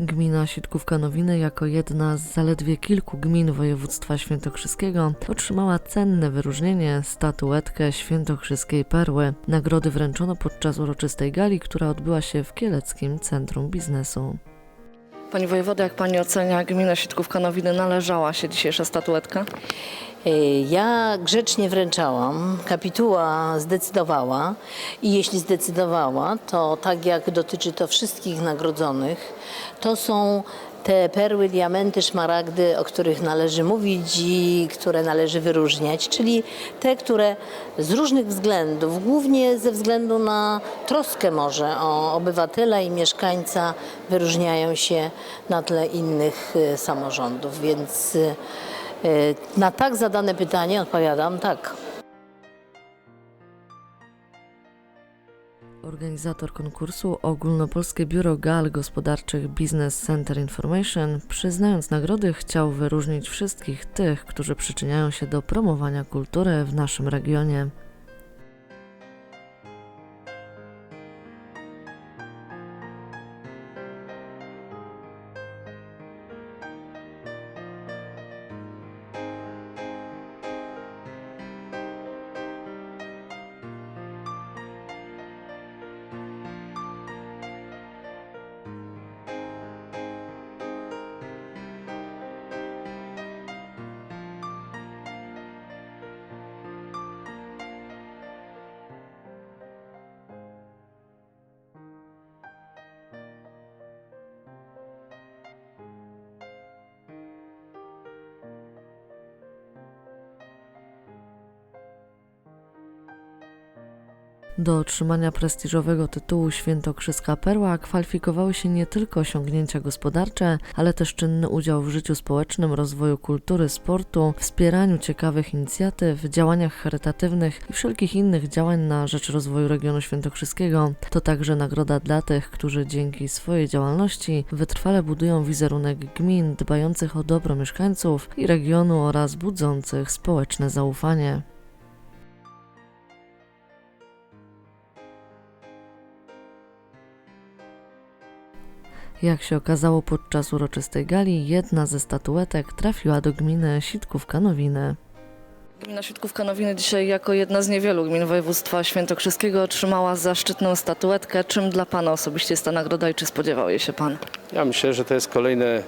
Gmina Sitkówka-Nowiny jako jedna z zaledwie kilku gmin województwa świętokrzyskiego otrzymała cenne wyróżnienie statuetkę Świętokrzyskiej Perły. Nagrody wręczono podczas uroczystej gali, która odbyła się w Kieleckim Centrum Biznesu. Pani wojewoda, jak pani ocenia gmina Sitkówka-Nowiny należała się dzisiejsza statuetka? Y, Ja grzecznie wręczałam, kapituła zdecydowała i jeśli zdecydowała, to tak jak dotyczy to wszystkich nagrodzonych, to są te perły, diamenty, szmaragdy, o których należy mówić i które należy wyróżniać, czyli te, które z różnych względów, głównie ze względu na troskę może o obywatela i mieszkańca, wyróżniają się na tle innych y, samorządów, więc y, na tak zadane pytanie odpowiadam tak. Organizator konkursu Ogólnopolskie Biuro Gal Gospodarczych Business Center Information, przyznając nagrody, chciał wyróżnić wszystkich tych, którzy przyczyniają się do promowania kultury w naszym regionie. Do otrzymania prestiżowego tytułu Świętokrzyska Perła kwalifikowały się nie tylko osiągnięcia gospodarcze, ale też czynny udział w życiu społecznym, rozwoju kultury, sportu, wspieraniu ciekawych inicjatyw, działaniach charytatywnych i wszelkich innych działań na rzecz rozwoju regionu świętokrzyskiego. To także nagroda dla tych, którzy dzięki swojej działalności wytrwale budują wizerunek gmin dbających o dobro mieszkańców i regionu oraz budzących społeczne zaufanie. Jak się okazało podczas uroczystej gali, jedna ze statuetek trafiła do gminy Sitkówka-Nowiny. Gmina Sitkówka-Nowiny dzisiaj jako jedna z niewielu gmin województwa świętokrzyskiego otrzymała zaszczytną statuetkę. Czym dla Pana osobiście jest ta nagroda i czy spodziewał jej się Pan? Ja myślę, że to jest kolejne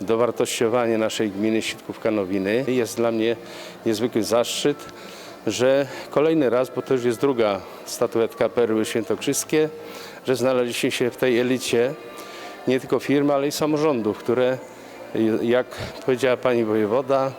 dowartościowanie naszej gminy Sitkówka-Nowiny. Jest dla mnie niezwykły zaszczyt, że kolejny raz, bo to już jest druga statuetka Perły Świętokrzyskie, że znaleźliśmy się w tej elicie nie tylko firm, ale i samorządów, które, jak powiedziała pani wojewoda,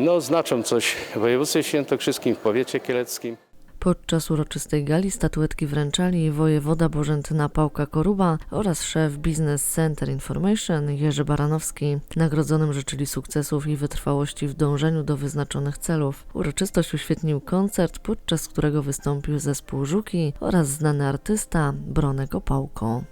no, znaczą coś w województwie świętokrzyskim, w powiecie kieleckim. Podczas uroczystej gali statuetki wręczali wojewoda Bożentyna Pałka-Koruba oraz szef Business Center Information Jerzy Baranowski. Nagrodzonym życzyli sukcesów i wytrwałości w dążeniu do wyznaczonych celów. Uroczystość uświetnił koncert, podczas którego wystąpił zespół Żuki oraz znany artysta Bronek Opałko.